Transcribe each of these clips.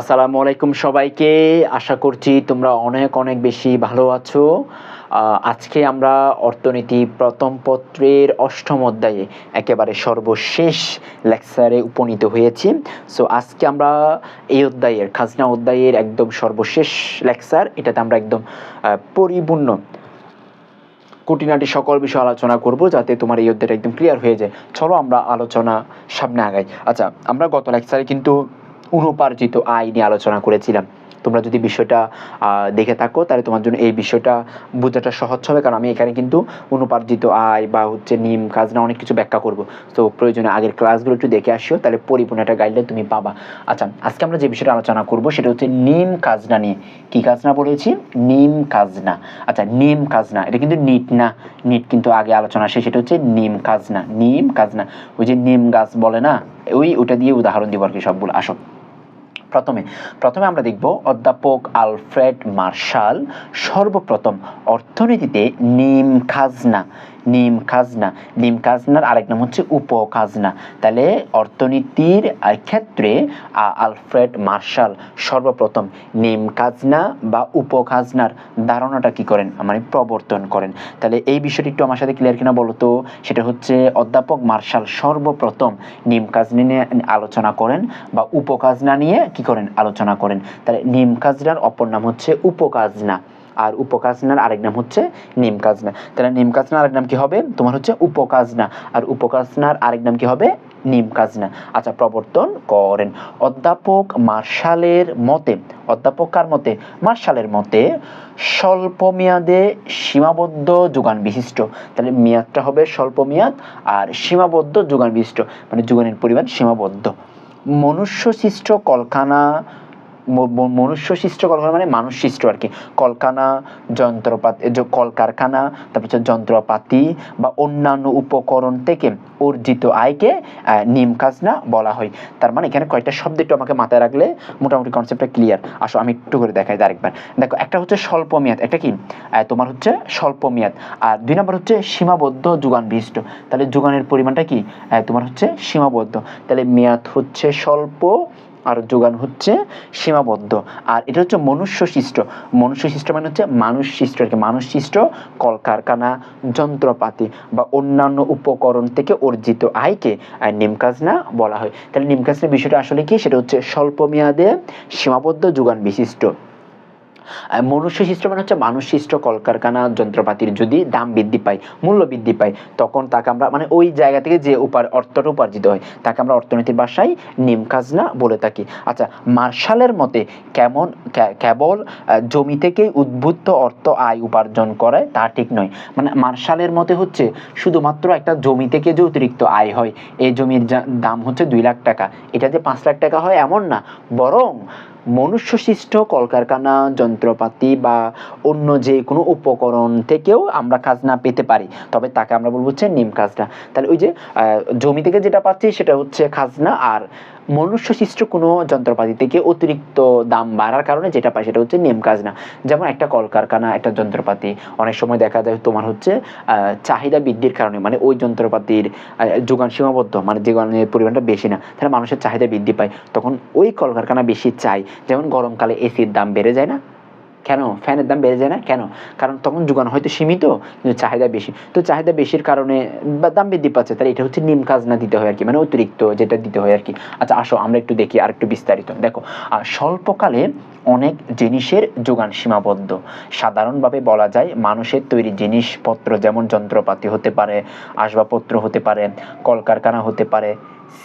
আসসালামু আলাইকুম সবাইকে। আশা করছি তোমরা অনেক অনেক বেশি ভালো আছো। আজকে আমরা অর্থনীতি প্রথম পত্রের অষ্টম অধ্যায়ে একেবারে সর্বশেষ লেকচারে উপনীত হয়েছি। সো আজকে আমরা এই অধ্যায়ের, খাজনা অধ্যায়ের একদম সর্বশেষ লেকচার। এটাতে আমরা একদম পরিপূর্ণ খুঁটিনাটি সকল বিষয় আলোচনা করব যাতে তোমার এই অধ্যায়টা একদম ক্লিয়ার হয়ে যায়। চলো আমরা আলোচনা সামনে আগাই। আচ্ছা আমরা গত লেকচারে কিন্তু অনুপার্জিত আয় নিয়ে আলোচনা করেছিলাম। তোমরা যদি বিষয়টা দেখে থাকো, তাহলে তোমার জন্য এই বিষয়টা বোঝাটা সহজ হবে। কারণ আমি এখানে কিন্তু অনুপার্জিত আয় বা হচ্ছে নিম, খাজনা অনেক কিছু ব্যাখ্যা করব। তো প্রয়োজনে আগের ক্লাসগুলো একটু দেখে আসিও, তাহলে পরিপূর্ণ একটা গাইডলাইন তুমি পাবা। আচ্ছা আজকে আমরা যে বিষয়টা আলোচনা করব, সেটা হচ্ছে নিম খাজনা নিয়ে। কি খাজনা বলেছি? নিম খাজনা। আচ্ছা নিম খাজনা, এটা কিন্তু নিট না। নিট কিন্তু আগে আলোচনা আসে সেটা হচ্ছে নিম খাজনা। নিম খাজনা। ওই যে নিম গাছ বলে না, ওই ওটা দিয়ে উদাহরণ দিব আর কি সবগুলো। আসো। প্রথমে প্রথমে আমরা দেখব অধ্যাপক আলফ্রেড মার্শাল সর্বপ্রথম অর্থনীতিতে নিম খাজনা নিম খাজনা। নিম খাজনার আরেক নাম হচ্ছে উপখাজনা। তাহলে অর্থনীতির ক্ষেত্রে আলফ্রেড মার্শাল সর্বপ্রথম নিম খাজনা বা উপখাজনার ধারণাটা কি করেন? মানে প্রবর্তন করেন। তাহলে এই বিষয়টি একটু আমার সাথে ক্লিয়ার কিনা বলতো সেটা হচ্ছে অধ্যাপক মার্শাল সর্বপ্রথম নিম খাজনা নিয়ে আলোচনা করেন বা উপখাজনা নিয়ে কি করেন? আলোচনা করেন। তাহলে নিম খাজনার অপর নাম হচ্ছে উপ উপখাজনা। আর উপকাজনার আরেক নাম হচ্ছে নিম কাজনা তাহলে নিম কাজনার আরেক নাম কি হবে? তোমার হচ্ছে উপকাজনা। আর উপকাজনার আরেক নাম কি হবে? নিম কাজনা আচ্ছা প্রবর্তন করেন। অধ্যাপক মার্শালের মতে, অধ্যাপক কার মতে? মার্শালের মতে স্বল্প মেয়াদে সীমাবদ্ধ যোগান বিশিষ্ট। তাহলে মেয়াদটা হবে স্বল্প মেয়াদ আর সীমাবদ্ধ যোগান বিশিষ্ট। মানে যোগানের পরিমাণ সীমাবদ্ধ। মনুষ্য সৃষ্ট ম- মনুষ্য সৃষ্ট কলকারখানা মানে মানুষ সৃষ্ট আর কি। কলকারখানা যন্ত্রপাতি কলকারখানা, তারপর হচ্ছে যন্ত্রপাতি বা অন্যান্য উপকরণ থেকে অর্জিত আয়কে নিম খাজনা বলা হয়। তার মানে এখানে কয়েকটা শব্দ একটু আমাকে মাথায় রাখলে মোটামুটি কনসেপ্টটা ক্লিয়ার আসো, আমি একটু করে দেখাই আরেকবার। দেখো, একটা হচ্ছে স্বল্প মেয়াদ, একটা কি? তোমার হচ্ছে স্বল্প মেয়াদ। আর দুই নম্বর হচ্ছে সীমাবদ্ধ যোগান বিশিষ্ট তাহলে যোগানের পরিমাণটা কি? তোমার হচ্ছে সীমাবদ্ধ। তাহলে মেয়াদ হচ্ছে স্বল্প আর যোগান হচ্ছে সীমাবদ্ধ। আর এটা হচ্ছে মনুষ্য সৃষ্ট। মনুষ্য সৃষ্ট মানে হচ্ছে মানুষ সৃষ্ট আর কি মানুষ সৃষ্ট কলকারখানা, যন্ত্রপাতি বা অন্যান্য উপকরণ থেকে অর্জিত আয়কে নিমকাজ না বলা হয়। তাহলে নিমকাজনা বিষয়টা আসলে কি? সেটা হচ্ছে স্বল্প মেয়াদে সীমাবদ্ধ যোগান বিশিষ্ট। মনুষ্য সৃষ্ট মানে হচ্ছে মানুষ সৃষ্ট কলকারখানা, যন্ত্রপাতির যদি দাম বৃদ্ধি পায়, মূল্য বৃদ্ধি পায়, তখন তাকে আমরা মানে ওই জায়গা থেকে যে উপার অর্থটা উপার্জিত হয়, তাকে আমরা অর্থনীতির ভাষায় নিম খাজনা বলে থাকি। আচ্ছা মার্শালের মতে কেমন কেবল জমি থেকেই উদ্বুদ্ধ অর্থ আয় উপার্জন করে, তা ঠিক নয়। মানে মার্শালের মতে হচ্ছে শুধুমাত্র একটা জমি থেকে যে অতিরিক্ত আয় হয় এই জমির দাম হচ্ছে দুই লাখ টাকা। এটা যে পাঁচ লাখ টাকা হয় এমন না, বরং মনুষ্য সৃষ্ট কলকারখানা, যন্ত্রপাতি বা অন্য যে কোনো উপকরণ থেকেও আমরা খাজনা পেতে পারি। তবে তাকে আমরা বলব হচ্ছে নিম খাজনা। তাহলে ওই যে জমি থেকে যেটা পাচ্ছি সেটা হচ্ছে খাজনা আর মনুষ্য সৃষ্ট কোনো যন্ত্রপাতি থেকে অতিরিক্ত দাম বাড়ার কারণে যেটা পায় সেটা হচ্ছে নিয়ম কাজ না যেমন একটা কলকারখানা, একটা যন্ত্রপাতি। অনেক সময় দেখা যায় তোমার হচ্ছে চাহিদা বৃদ্ধির কারণে মানে ওই যন্ত্রপাতির যোগান সীমাবদ্ধ মানে যোগানের পরিমাণটা বেশি না, তাহলে মানুষের চাহিদা বৃদ্ধি পায়। তখন ওই কলকারখানা বেশি চাই যেমন গরমকালে এসির দাম বেড়ে যায় না? কেন? ফ্যানের দাম বেড়ে যায় না? কেন? কারণ তখন যোগান হয়তো সীমিত, কিন্তু চাহিদা বেশি। তো চাহিদা বেশির কারণে বা দাম বৃদ্ধি পাচ্ছে, তাহলে এটা হচ্ছে নিম কাজ না দিতে হয় আর কি মানে অতিরিক্ত যেটা দিতে হয় আর কি আচ্ছা আসো, আমরা একটু দেখি আর একটু বিস্তারিত। দেখো আর স্বল্পকালে অনেক জিনিসের যোগান সীমাবদ্ধ। সাধারণভাবে বলা যায়, মানুষের তৈরি জিনিসপত্র, যেমন যন্ত্রপাতি হতে পারে, আসবাবপত্র হতে পারে, কলকারখানা হতে পারে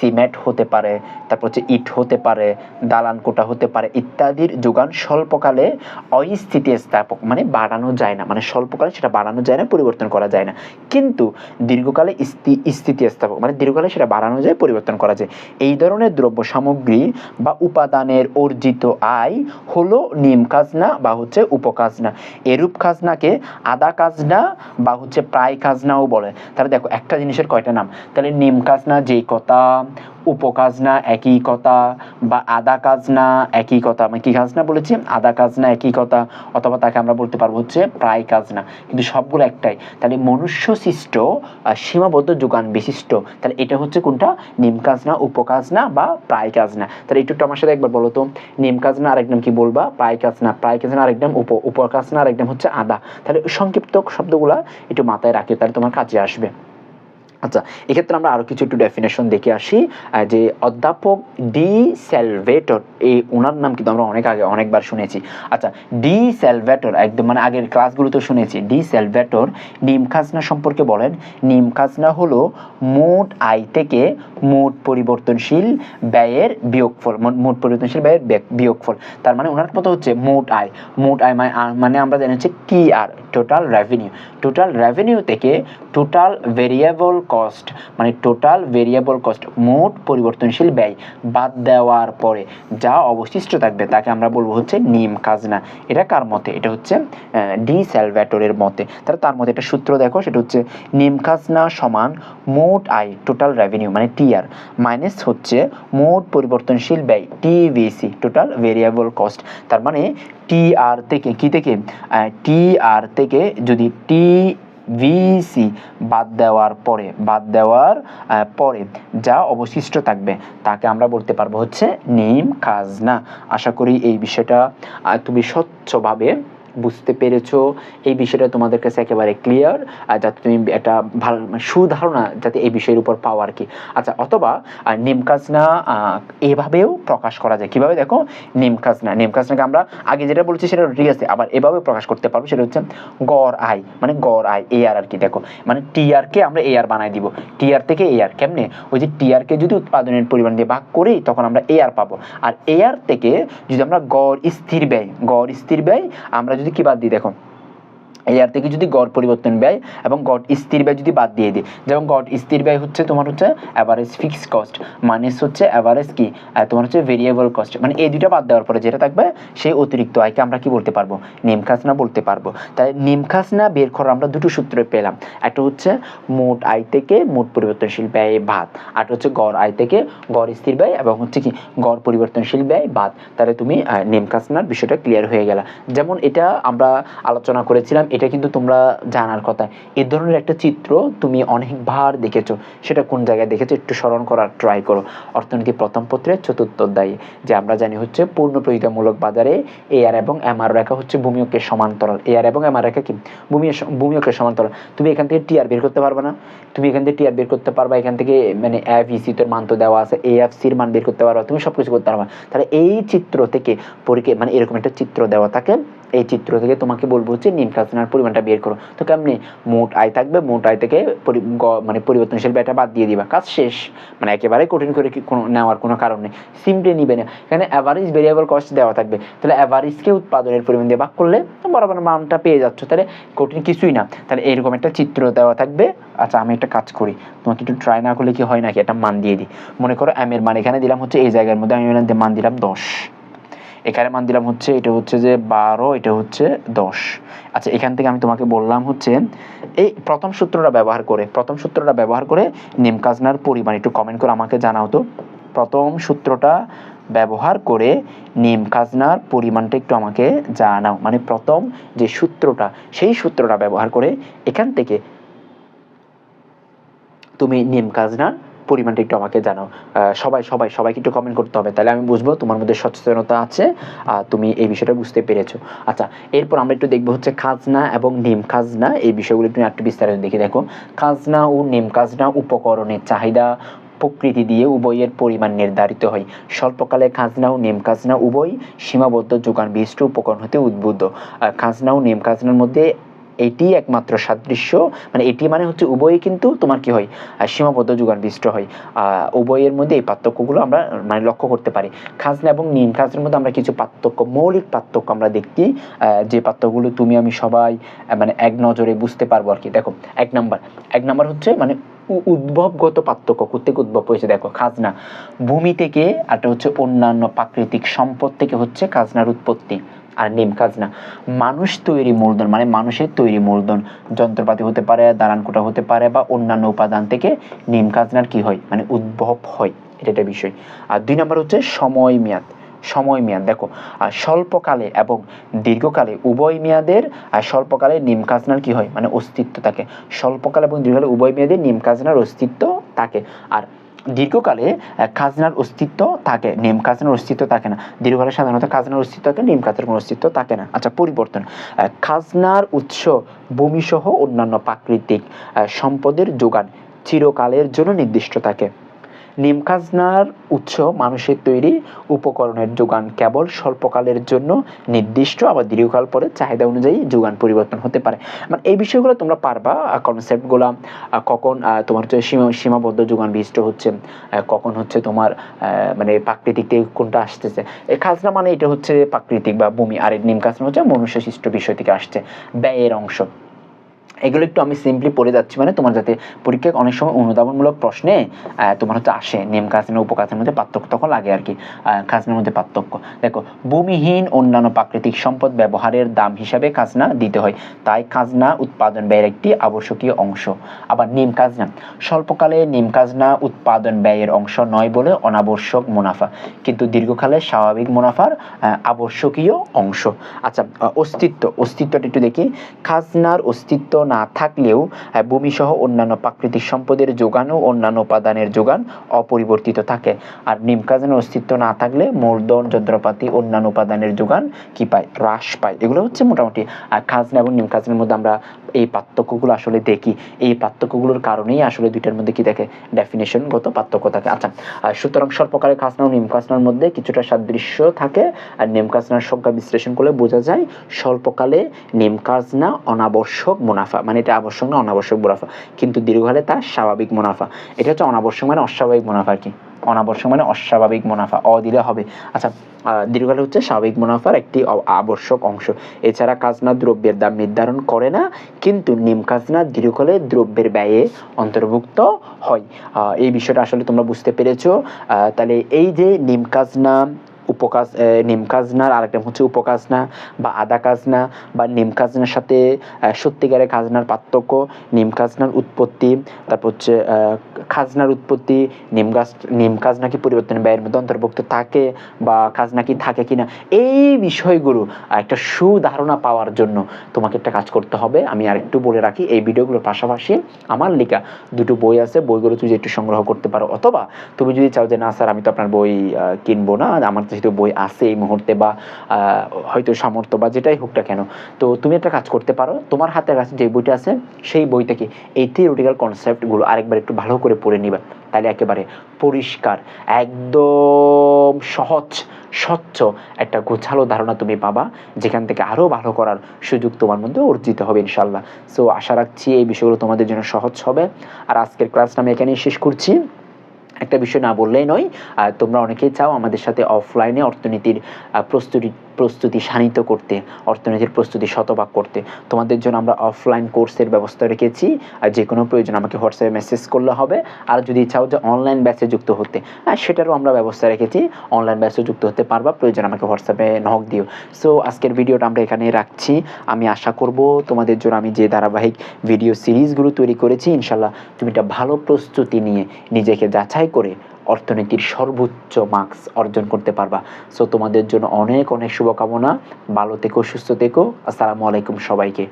সিমেন্ট হতে পারে, তারপর হচ্ছে ইট হতে পারে, দালান কোটা হতে পারে ইত্যাদির যোগান স্বল্পকালে অস্থিতি স্থাপক মানে বাড়ানো যায় না মানে স্বল্পকালে সেটা বাড়ানো যায় না, পরিবর্তন করা যায় না। কিন্তু দীর্ঘকালে স্থি- স্থিতি স্থাপক মানে দীর্ঘকালে সেটা বাড়ানো যায়, পরিবর্তন করা যায়। এই ধরনের দ্রব্য সামগ্রী বা উপাদানের অর্জিত আয় হলো নিম খাজনা বা হচ্ছে উপখাজনা। এরূপ খাজনাকে আদা খাজনা বা হচ্ছে প্রায় খাজনাও বলে। তাহলে দেখো একটা জিনিসের কয়টা নাম? তাহলে নিম খাজনা যেই কথা উপকাজনা একই কথা বা আদা কাজনা একই কথা। আমি কি কাজনা বলেছি? আদা কাজনা একই কথা অথবা তাকে আমরা বলতে পারব হচ্ছে প্রায় কাজনা। কিন্তু সবগুলো একটাই। তাহলে মনুষ্য সৃষ্ট সীমাবদ্ধ যোগান বিশিষ্ট। তাহলে এটা হচ্ছে কোনটা? নিম কাজনা, উপকাজনা বা প্রায় কাজনা। তাহলে একটু আমার সাথে একবার বলো তো। নিম কাজনা আরেক নাম কি বলবা? প্রায় কাজনা। প্রায় কাজনা আরেক নাম উপ, উপকাজনা আরেক নাম হচ্ছে আদা। তাহলে সংক্ষিপ্ত শব্দগুলা একটু মাথায় রাখে, তাহলে তোমার কাজে আসবে। আচ্ছা এক্ষেত্রে আমরা আরও কিছু একটু ডেফিনেশন দেখে আসি যে অধ্যাপক ডি স্যালভেটর, এই ওনার নাম কিন্তু আমরা অনেক আগে, অনেকবার শুনেছি। আচ্ছা ডি স্যালভেটর, একদম মানে আগের ক্লাসগুলোতে শুনেছি। ডি স্যালভেটর নিম খাজনা সম্পর্কে বলেন। নিম খাজনা হলো মোট আয় থেকে মোট পরিবর্তনশীল ব্যয়ের বিয়োগফল, মোট- পরিবর্তনশীল ব্যয়ের বিয়োগফল। তার মানে ওনার মতো হচ্ছে মোট আয়। মোট আয় মানে মানে আমরা জানি হচ্ছে আর টোটাল রেভিনিউ টোটাল রেভিনিউ থেকে টোটাল ভেরিয়েবল কস্ট মানে টোটাল ভেরিয়েবল কস্ট মোট পরিবর্তনশীল ব্যয় বাদ দেওয়ার পরে যা অবশিষ্ট থাকবে তাকে আমরা বলব হচ্ছে নিম খাজনা। এটা কার মতে? এটা হচ্ছে ডি স্যালভ্যাটোরের মতে। তাহলে তার মধ্যে একটা সূত্র দেখো, সেটা হচ্ছে নিম খাজনা সমান মোট আয় টোটাল রেভিনিউ মানে টিআর মাইনাস হচ্ছে মোট পরিবর্তনশীল ব্যয় টিভিসি টোটাল ভেরিয়েবল কস্ট তার মানে টিআর থেকে, কি থেকে? টিআর থেকে যদি টি ভিসি বাদ দেওয়ার পরে, বাদ দেওয়ার পরে যা অবশিষ্ট থাকবে, তাকে আমরা বলতে পারব হচ্ছে নিম খাজনা। আশা করি এই বিষয়টা তুমি স্বচ্ছভাবে বুঝতে পেরেছ? এই বিষয়টা তোমাদের কাছে একেবারে ক্লিয়ার যাতে তুমি একটা ভালো মানে সুধারণা যাতে এই বিষয়ের উপর পাও আর কি। আচ্ছা অথবা আহ, নিম খাজনা আহ, এভাবেও প্রকাশ করা যায়। কীভাবে? দেখো নিম খাজনা। নিম খাজনাকে আমরা আগে যেটা বলছি সেটা ঠিক আছে আবার এভাবে প্রকাশ করতে পারব। সেটা হচ্ছে গড় আয় মানে গড় আয় এ আর আর কি দেখো। মানে টিআর কে আমরা এ আর বানাই দিব। টিআর থেকে এ আর কেমনে? ওই যে টিআর কে যদি উৎপাদনের পরিমাণ দিয়ে ভাগ করি তখন আমরা এ আর পাবো। আর এ আর থেকে যদি আমরা গড় স্থির ব্যয় গড় স্থির ব্যয় আমরা যদি কি বাদ দিই দেখো এই আর থেকে যদি গড় পরিবর্তন ব্যয় এবং গড় স্থির ব্যয় যদি বাদ দিয়ে দিই যেমন গড় স্থির ব্যয় হচ্ছে তোমার হচ্ছে অ্যাভারেজ ফিক্সড কস্ট মাইনাস হচ্ছে অ্যাভারেজ কি? তোমার হচ্ছে ভেরিয়েবল কস্ট মানে এই দুইটা বাদ দেওয়ার পরে যেটা থাকবে সেই অতিরিক্ত আয়কে আমরা কি বলতে পারব? নিম খাজনা বলতে পারব। তাই নিম খাজনা বের করার আমরা দুটো সূত্র পেলাম। একটা হচ্ছে মোট আয় থেকে মোট পরিবর্তনশীল ব্যয় বাদ আর হচ্ছে গড় আয় থেকে গড় স্থির ব্যয় এবং হচ্ছে কি গড় পরিবর্তনশীল ব্যয় বাদ। তাহলে তুমি আহ, নিম খাজনার বিষয়টা ক্লিয়ার হয়ে গেল। যেমন এটা আমরা আলোচনা করেছিলাম এটা কিন্তু তোমরা জানার কথা এই ধরনের একটা চিত্র তুমি অনেকবার দেখেছ। সেটা কোন জায়গায় দেখেছ? একটু স্মরণ করার ট্রাই করো। অর্থনীতি প্রথম পত্রের চতুর্থ অধ্যায়ে, যে আমরা জানি হচ্ছে পূর্ণ প্রতিযোগিতামূলক বাজারে এআর এবং এমআর রেখা হচ্ছে ভূমিয়কের সমান্তরাল। এআর এবং এমআর রেখা কি? ভূমি ভূমিয়কের সমান্তরাল। তুমি এখান থেকে টিআর বের করতে পারবে না। তুমি এখান থেকে টিআর বের করতে পারবা, এখান থেকে মানে এফ ইসি তোর মান তো দেওয়া আছে। এ এফ সির মান বের করতে পারবা। তুমি সব কিছু করতে পারবা। তাহলে এই চিত্র থেকে পরীক্ষা মানে এরকম একটা চিত্র দেওয়া থাকে। এই চিত্র থেকে তোমাকে বলব হচ্ছে নিম খাজনার পরিমাণটা বের করো। তো কেমনি? মোট আয় থাকবে, মোট আয় থেকে মানে পরিবর্তনশীল ব্যয়টা বাদ দিয়ে দিবা। কাজ শেষ। মানে একেবারে কঠিন করে কোনো, নেওয়ার কোনো কারণ নেই। সিম্পলি নিবে না। এখানে অ্যাভারেজ ভেরিয়েবল কস্ট দেওয়া থাকবে। তাহলে অ্যাভারেজকে উৎপাদনের পরিমাণ দিয়ে ভাগ করলে বরাবর মানটা পেয়ে যাচ্ছ। তাহলে কঠিন কিছুই না। তাহলে এরকম একটা চিত্র দেওয়া থাকবে। আচ্ছা আমি একটা কাজ করি। তোমাকে একটু ট্রাই না করলে কি হয় নাকি? একটা মান দিয়ে দিই। মনে করো এম এর মান এখানে দিলাম হচ্ছে এই জায়গার মধ্যে আমি মান দিলাম দশ। এখানে মান দিলাম হচ্ছে, এটা হচ্ছে যে বারো, এটা হচ্ছে দশ। আচ্ছা এখান থেকে আমি তোমাকে বললাম হচ্ছে, এই প্রথম সূত্রটা ব্যবহার করে, প্রথম সূত্রটা ব্যবহার করে নিম কাজনার পরিমাণ একটু কমেন্ট করে আমাকে জানাও তো। প্রথম সূত্রটা ব্যবহার করে নিম খাজনার পরিমাণটা একটু আমাকে জানাও। মানে প্রথম যে সূত্রটা, সেই সূত্রটা ব্যবহার করে এখান থেকে তুমি নিম খাজনার পরিমাণটা একটু আমাকে জানাও সবাই সবাই, সবাইকে একটু কমেন্ট করতে হবে। তাহলে আমি বুঝব তোমার মধ্যে সচেতনতা আছে আর তুমি এই বিষয়টা বুঝতে পেরেছ। আচ্ছা এরপর আমরা একটু দেখব হচ্ছে খাজনা এবং নিম খাজনা। এই বিষয়গুলো তুমি একটু বিস্তারিত দেখে দেখো। খাজনা ও নিম খাজনা উপকরণের চাহিদা প্রকৃতি দিয়ে উভয়ের পরিমাণ নির্ধারিত হয়। স্বল্পকালে খাজনা ও নিম খাজনা উভয় সীমাবদ্ধ, যোগান বিশিষ্ট উপকরণ হতে উদ্বুদ্ধ। খাজনা ও নিম খাজনার মধ্যে এটি একমাত্র সাদৃশ্য মানে এটি মানে হচ্ছে উভয়ই কিন্তু তোমার কি হয় সীমাবদ্ধ যোগান বিশিষ্ট হয় উভয়ের মধ্যে এই পার্থক্যগুলো আমরা মানে লক্ষ্য করতে পারি। খাজনা এবং নিম, খাজনার মধ্যে আমরা কিছু পার্থক্য, মৌলিক পার্থক্য আমরা দেখি যে পার্থক্যগুলো তুমি আমি সবাই মানে এক নজরে বুঝতে পারব আর কি। দেখো, এক নাম্বার। এক নাম্বার হচ্ছে মানে উদ্ভবগত পার্থক্য কোথেকে উদ্ভব হয়েছে? দেখো, খাজনা। ভূমি থেকে, আর হচ্ছে অন্যান্য প্রাকৃতিক সম্পদ থেকে হচ্ছে খাজনার উৎপত্তি। আর নিম খাজনা মানুষ তৈরি মূলধন মানে মানুষের তৈরি মূলধন। যন্ত্রপাতি হতে পারে দালানকোটা হতে পারে বা অন্যান্য উপাদান থেকে নিম খাজনার কি হয়? মানে উদ্ভব হয়। এটা একটা বিষয়। আর দুই নম্বর হচ্ছে সময় মেয়াদ। সময় মেয়াদ, দেখো। আর স্বল্পকালে এবং দীর্ঘকালে উভয় মেয়াদের আর স্বল্পকালে নিম খাজনার কি হয়? মানে অস্তিত্ব থাকে। স্বল্পকালে এবং দীর্ঘকালে উভয় মেয়াদে নিম খাজনার অস্তিত্ব থাকে। আর দীর্ঘকালে খাজনার অস্তিত্ব থাকে, নিম খাজনার অস্তিত্ব থাকে না। দীর্ঘকালে সাধারণত খাজনার অস্তিত্ব থাকে, নিম খাজনার কোনো অস্তিত্ব থাকে না। আচ্ছা পরিবর্তন। খাজনার উৎস ভূমিসহ অন্যান্য প্রাকৃতিক সম্পদের যোগান চিরকালের জন্য নির্দিষ্ট থাকে। নিম খাজনার উৎস মানুষের তৈরি উপকরণের যোগান কেবল স্বল্পকালের জন্য নির্দিষ্ট, আবার দীর্ঘকাল পরে চাহিদা অনুযায়ী যোগান পরিবর্তন হতে পারে। মানে এই বিষয়গুলো তোমরা পারবা কনসেপ্টগুলো কখন তোমার হচ্ছে সীমা, সীমাবদ্ধ যোগান বিশিষ্ট হচ্ছে কখন হচ্ছে তোমার মানে প্রাকৃতিক থেকে কোনটা আসতেছে। এই খাজনা মানে এটা হচ্ছে প্রাকৃতিক বা ভূমি, আর নিম খাজনা হচ্ছে মনুষ্য সৃষ্ট বিষয় থেকে আসছে, ব্যয়ের অংশ। এগুলো একটু আমি সিম্পলি পড়ে যাচ্ছি মানে তোমার যাতে পরীক্ষায় অনেক সময় অনুধাবনমূলক প্রশ্নে তোমার হচ্ছে আসে। নিম কাজনের উপকাজের মধ্যে পার্থক্য তখন লাগে আর কি। খাজনার মধ্যে পার্থক্য। দেখো, ভূমিহীন অন্যান্য প্রাকৃতিক সম্পদ ব্যবহারের দাম হিসাবে খাজনা দিতে হয়। তাই খাজনা উৎপাদন ব্যয়ের একটি আবশ্যকীয় অংশ। আবার নিম খাজনা। স্বল্পকালে নিম খাজনা উৎপাদন ব্যয়ের অংশ নয় বলে অনাবশ্যক মুনাফা। কিন্তু দীর্ঘকালে স্বাভাবিক মুনাফার আবশ্যকীয় অংশ। আচ্ছা অস্তিত্ব। অস্তিত্বটা একটু দেখি। খাজনার অস্তিত্ব না থাকলেও আহ, ভূমিসহ অন্যান্য প্রাকৃতিক সম্পদের যোগান ও অন্যান্য উপাদানের যোগান অপরিবর্তিত থাকে। আর নিম খাজনার অস্তিত্ব না থাকলে মূলধন যন্ত্রপাতি অন্যান্য উপাদানের যোগান কি পায়? হ্রাস পায়। এগুলো হচ্ছে মোটামুটি খাজনা এবং নিম খাজনার মধ্যে আমরা এই পার্থক্যগুলো আসলে দেখি। এই পার্থক্যগুলোর কারণেই আসলে দুইটার মধ্যে কি দেখে? ডেফিনেশনগত পার্থক্য থাকে। আচ্ছা আর সুতরাং স্বল্পকালের খাজনা ও নিম খাজনার মধ্যে কিছুটা সাদৃশ্য থাকে। আর নিম খাজনার সংখ্যা বিশ্লেষণ করলে বোঝা যায় স্বল্পকালে নিম খাজনা অনাবশ্যক মুনাফা মানে এটা আবশ্যক না, অনাবশ্যক মুনাফা। কিন্তু দীর্ঘকালে তা স্বাভাবিক মুনাফা। এটা হচ্ছে অনাবশ্যক মানে অস্বাভাবিক মুনাফা কি। অনাবশ্যক মানে অস্বাভাবিক মুনাফা অ দিলে হবে। আচ্ছা দীর্ঘকালে হচ্ছে স্বাভাবিক মুনাফার একটি আবশ্যক অংশ। এছাড়া খাজনা দ্রব্যের দাম নির্ধারণ করে না, কিন্তু নিম খাজনা দীর্ঘকালে দ্রব্যের ব্যয়ে অন্তর্ভুক্ত হয়। এই বিষয়টা আসলে তোমরা বুঝতে পেরেছ। তাহলে এই যে নিম খাজনা উপকাজ নিম খাজনার আরেকটা হচ্ছে উপখাজনা বা আদা খাজনা বা নিম খাজনার সাথে সত্যিকারের খাজনার পার্থক্য, নিম খাজনার উৎপত্তি, তারপর হচ্ছে খাজনার উৎপত্তি, নিম গাছ, নিম খাজনা কি পরিবর্তন ব্যয়ের মধ্যে অন্তর্ভুক্ত থাকে বা খাজনা কি থাকে কিনা, এই বিষয়গুলো একটা সুধারণা পাওয়ার জন্য তোমাকে একটা কাজ করতে হবে। আমি আরেকটু বলে রাখি, এই ভিডিওগুলোর পাশাপাশি আমার লেখা দুটো বই আছে, বইগুলো তুমি একটু সংগ্রহ করতে পারো অথবা তুমি যদি চাও যে, না স্যার, আমি তো আপনার বই কিনবো না, আমার যেহেতু বই আছে এই মুহূর্তে বা হয়তো সামর্থ্য বা যেটাই হোক কেন। তো তুমি একটা কাজ করতে পারো, তোমার হাতের কাছে যে বইটা আছে, সেই বই থেকে এই থিওরিটিক্যাল কনসেপ্টগুলো আরেকবার একটু ভালো করে পড়ে নিবা। তাহলে একেবারে পরিষ্কার, একদম সহজ, স্বচ্ছ একটা গোছালো ধারণা তুমি পাবা, যেখান থেকে আরও ভালো করার সুযোগ তোমার মধ্যে অর্জিত হবে ইনশাল্লাহ সো আশা রাখছি এই বিষয়গুলো তোমাদের জন্য সহজ হবে। আর আজকের ক্লাসটা আমি এখানেই শেষ করছি। একটা বিষয় না বললেই নয়। তোমরা অনেকেই চাও আমাদের সাথে অফলাইনে অর্থনীতির প্রস্তুতি প্রস্তুতি শানিত করতে, অর্থনীতির প্রস্তুতি শতভাগ করতে। তোমাদের জন্য আমরা অফলাইন কোর্সের ব্যবস্থা রেখেছি। আর যে কোনো প্রয়োজন আমাকে হোয়াটসঅ্যাপে মেসেজ করলে হবে। আর যদি চাও যে অনলাইন ব্যাচে যুক্ত হতে হ্যাঁ সেটারও আমরা ব্যবস্থা রেখেছি। অনলাইন ব্যাচে যুক্ত হতে পারবা, প্রয়োজন আমাকে হোয়াটসঅ্যাপে নক দিও। সো আজকের ভিডিওটা আমরা এখানে রাখছি। আমি আশা করব তোমাদের জন্য আমি যে ধারাবাহিক ভিডিও সিরিজগুলো তৈরি করেছি ইনশাল্লাহ তুমি একটা ভালো প্রস্তুতি নিয়ে নিজেকে যাচাই করে অর্থনীতির সর্বোচ্চ মার্কস অর্জন করতে পারবা। সো তোমাদের জন্য অনেক অনেক শুভকামনা। ভালো থেকো, সুস্থ থেকো। আসসালামু আলাইকুম সবাইকে।